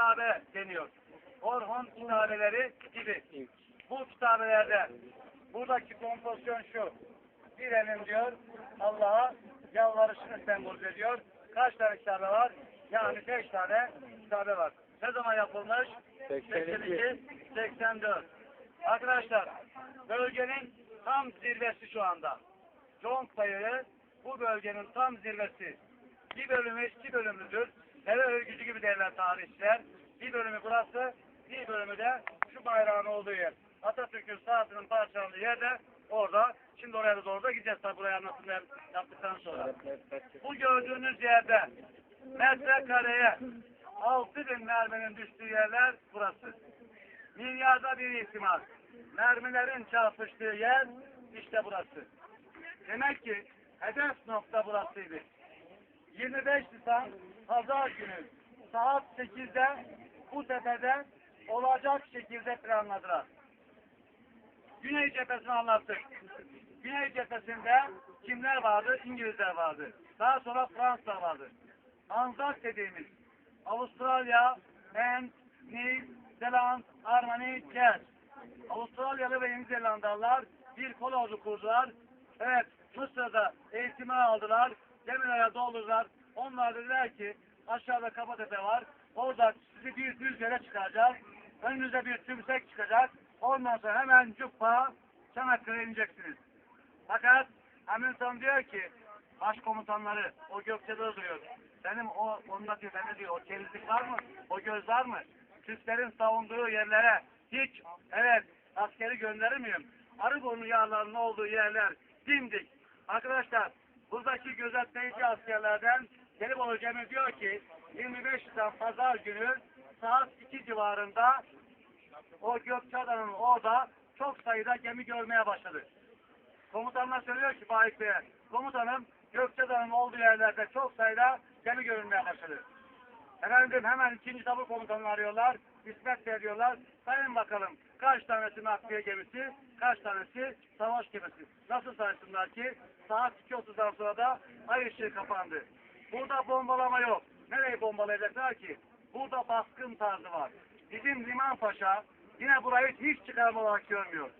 kitabe deniyor. Orhun kitabeleri gibi. Bu kitabelerde buradaki kompozisyon şu. Bir elin diyor Allah'a yalvarışını sembolize ediyor. Kaç tane kitabe var? Yani beş tane kitabe var. Ne zaman yapılmış? 82, 84. Arkadaşlar bölgenin tam zirvesi şu anda. Conk Bayırı bu bölgenin tam zirvesi. Bir bölümü iki bölümlüdür. Deve örgücü gibi derler tarihçiler. Bir bölümü burası, bir bölümü de şu bayrağın olduğu yer. Atatürk'ün saatinin parçalandığı yerde orada. Şimdi oraya da doğru da gideceğiz tabi buraya anlatımlar yaptıktan sonra. Bu gördüğünüz yerde metrekareye 6 bin merminin düştüğü yerler burası. Milyarda bir ihtimal. Mermilerin çarpıştığı yer işte burası. Demek ki hedef nokta burasıydı. 25 Nisan Pazar günü saat 8'de bu tepede olacak şekilde planladılar. Güney cephesini anlattık. Güney cephesinde kimler vardı? İngilizler vardı. Daha sonra Fransa vardı. Anzak dediğimiz Avustralya, Kent, New Zealand, Armani, Kent. Avustralyalı ve Yeni Zelandalılar bir kol ordu kurdular. Evet, Mısır'da eğitimi aldılar. Demiraya doldurdular. Onlar dediler ki aşağıda Kapatepe var. Orada sizi bir düz yere çıkaracağız. Önünüze bir tümsek çıkacak. Ondan sonra hemen cuppa Çanakkale'ye ineceksiniz. Fakat Hamilton diyor ki başkomutanları o Gökçe'de duruyor. Benim o onda diyor bende diyor o çelizlik var mı? O göz var mı? Türklerin savunduğu yerlere hiç evet askeri gönderir miyim? Arıburnu yağlarının olduğu yerler dimdik. Arkadaşlar buradaki gözetleyici askerlerden Gelibolu Cemil diyor ki 25 Nisan Pazar günü saat 2 civarında o Gökçeada'nın orada çok sayıda gemi görmeye başladı. Komutanlar söylüyor ki Faik Bey'e, komutanım Gökçeada'nın olduğu yerlerde çok sayıda gemi görünmeye başladı. Efendim hemen ikinci tabur komutanını arıyorlar, İsmet Bey diyorlar, sayın bakalım kaç tanesi nakliye gemisi, kaç tanesi savaş gemisi. Nasıl saysınlar ki saat 2.30'dan sonra da ay ışığı kapandı. Burada bombalama yok. Nereyi bombalayacaklar ki? Burada baskın tarzı var. Bizim Liman Paşa yine burayı hiç çıkarma olarak görmüyor.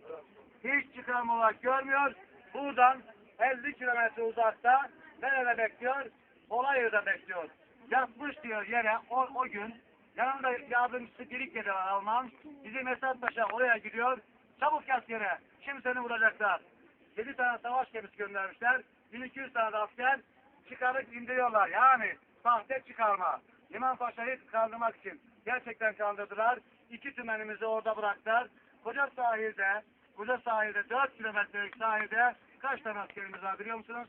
Hiç çıkarma olarak görmüyor. Buradan 50 kilometre uzakta nerede bekliyor? Olayır'da bekliyor. Yatmış diyor yere o, o gün. Yanında yardımcısı Birikke'de var Alman. Bizim Esat Paşa oraya gidiyor. Çabuk yat yere. Şimdi seni vuracaklar. 7 tane savaş gemisi göndermişler. 1200 tane asker çıkarıp indiriyorlar. Yani sahte çıkarma. Liman Paşa'yı kandırmak için gerçekten kandırdılar. İki tümenimizi orada bıraktılar. Koca sahilde, koca sahilde 4 kilometrelik sahilde kaç tane askerimiz var biliyor musunuz?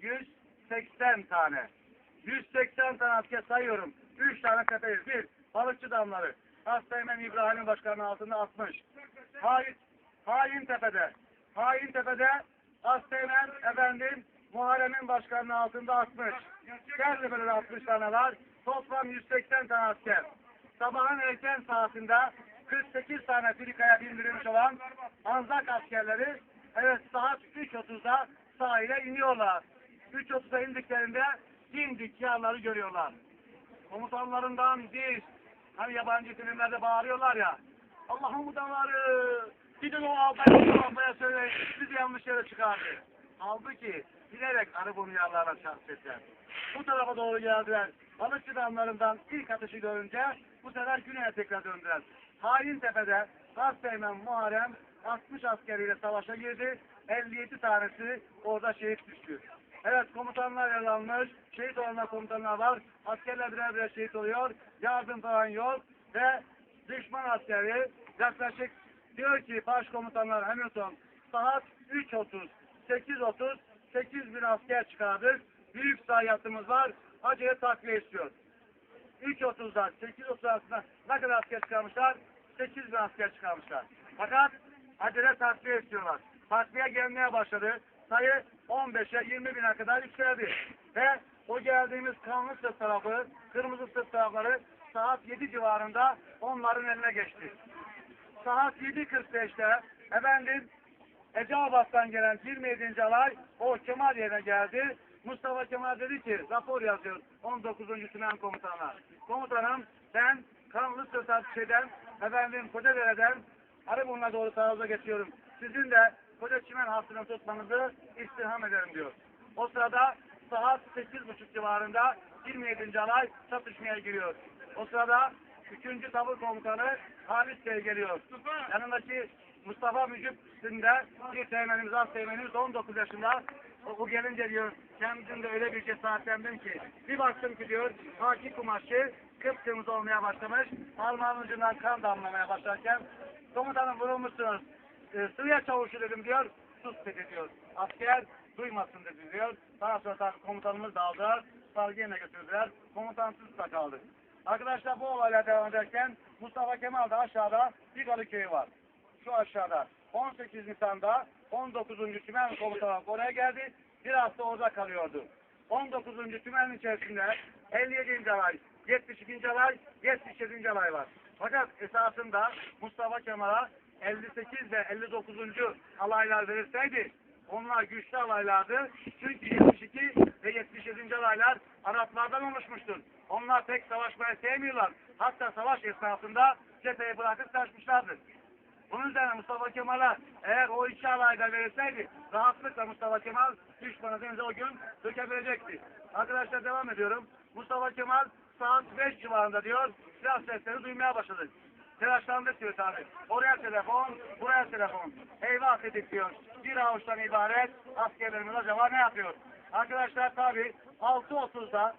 180 tane. 180 tane asker sayıyorum. 3 tane tepeyiz. Bir, balıkçı damları. Hastaymen İbrahim'in başkanının altında 60. Hain, Hain Tepe'de. Hain Tepe'de Hastaymen efendim Muharrem'in başkanının altında 60. Gertepe'de de 60 tane var. Toplam 180 tane asker. Sabahın erken saatinde 48 tane Frika'ya bindirilmiş olan Anzak askerleri evet saat 3.30'da sahile iniyorlar. 3.30'da indiklerinde dimdik yağları görüyorlar. Komutanlarından biz hani yabancı filmlerde bağırıyorlar ya Allah'ın damarı gidin o albaya albaya söyleyin bizi yanlış yere çıkardı. Halbuki bilerek Arıburnu yağlarına çarptılar. Bu tarafa doğru geldiler. Balıkçı damlarından ilk atışı görünce bu sefer güneye tekrar döndüler. Hain Tepe'de Gasteğmen Muharrem 60 askeriyle savaşa girdi. 57 tanesi orada şehit düştü. Evet komutanlar yaralanmış. Şehit olanlar komutanlar var. Askerler birer birer şehit oluyor. Yardım falan yok. Ve düşman askeri yaklaşık diyor ki başkomutanlar Hamilton saat 3.30 8.30 8 bin asker çıkardık. Büyük zayiatımız var. Acele takviye istiyor. 3.30'dan 8.30 arasında ne kadar asker çıkarmışlar? 8 bin asker çıkarmışlar. Fakat acele takviye istiyorlar. Takviye gelmeye başladı. Sayı 15'e 20 bine kadar yükseldi. Ve o geldiğimiz kanlı sırt tarafı, kırmızı sırt tarafları saat 7 civarında onların eline geçti. Saat 7.45'te efendim Eceabat'tan gelen 27. alay o Kemal yerine geldi. Mustafa Kemal dedi ki rapor yazıyor 19. Tümen Komutanı'na. Komutanım ben Kanlı Sırtatçı'dan efendim Kocadere'den Arıburnu'na doğru taarruza geçiyorum. Sizin de Koca Çimen hattını tutmanızı istirham ederim diyor. O sırada saat 8.30 civarında 27. alay çatışmaya giriyor. O sırada 3. Tabur Komutanı Halis Bey geliyor. Yanındaki Mustafa Mücüp'sünde bir teğmenimiz, az teğmenimiz 19 yaşında. O, o gelince diyor, kendimde öyle bir cesaretlendim ki, bir baktım ki diyor, haki kumaşı kıpkırmızı olmaya başlamış, parmağın ucundan kan damlamaya başlarken, komutanım vurulmuşsunuz, e, Suriye çavuşu dedim diyor, sus dedi diyor. Asker duymasın dedi diyor. Daha sonra komutanımız da aldılar, salgı yerine götürdüler, komutansız da kaldı. Arkadaşlar bu olaylar devam ederken Mustafa Kemal'de aşağıda bir Galı köyü var. Şu aşağıda 18 Nisan'da 19. Tümen Komutanı oraya geldi. Bir hafta orada kalıyordu. 19. Tümen'in içerisinde 57. alay, 72. alay, 77. alay var. Fakat esasında Mustafa Kemal'a 58 ve 59. alaylar verilseydi onlar güçlü alaylardı. Çünkü 72 ve 77. alaylar Araplardan oluşmuştur. Onlar pek savaşmayı sevmiyorlar. Hatta savaş esnasında cepheyi bırakıp kaçmışlardır. Bunun üzerine Mustafa Kemal'a eğer o iki alayda verilseydi rahatlıkla Mustafa Kemal düşmanı denize o gün dökebilecekti. Arkadaşlar devam ediyorum. Mustafa Kemal saat 5 civarında diyor silah sesleri duymaya başladı. Telaşlandı diyor tabi. Oraya telefon, buraya telefon. Eyvah dedik diyor. Bir avuçtan ibaret askerlerimiz acaba ne yapıyor? Arkadaşlar tabi 6.30'da